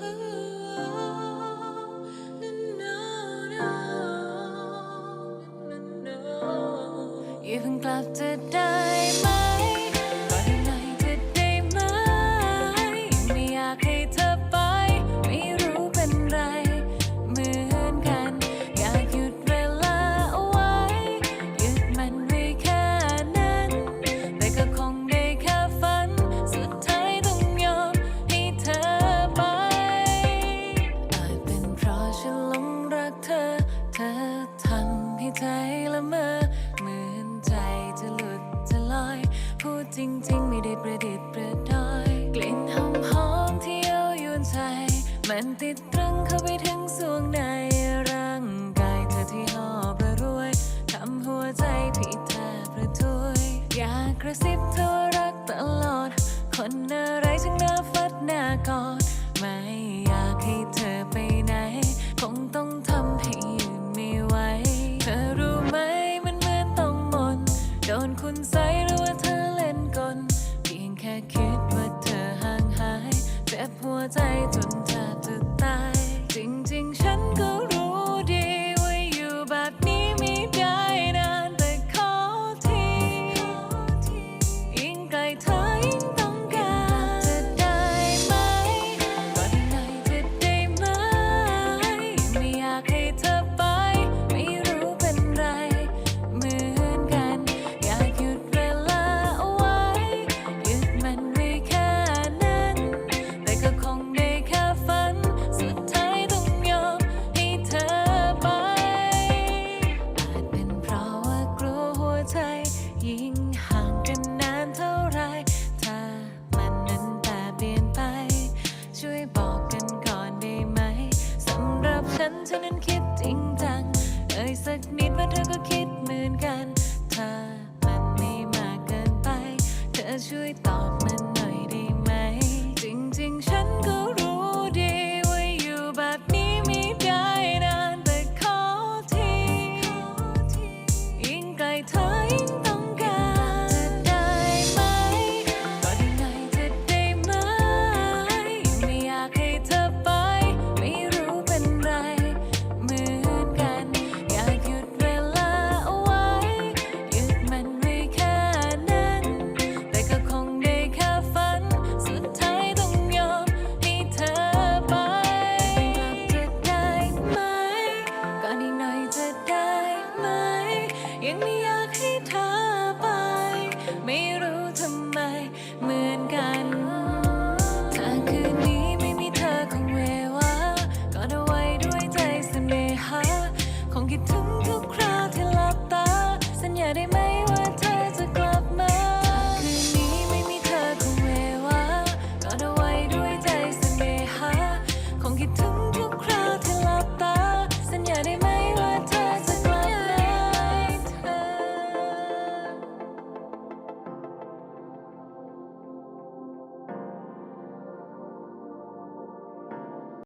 hurt. พูดจริง ๆ ไม่ได้ประดิษฐ์ประดอยกลิ่นหอมหอมที่เย้ายวนใจ มันติดตรึงเข้าไปถึงส่วงในร่างกายเธอที่หอบระรวยทำหัวใจพี่แทบประทุยอยากกระซิบเธอรักตลอดคนอะไร เจ็บหัวใจจนเธอจะตาย จริงๆ ฉันนั้นคิดจริงจัง เอ่ยสักน in the Akita.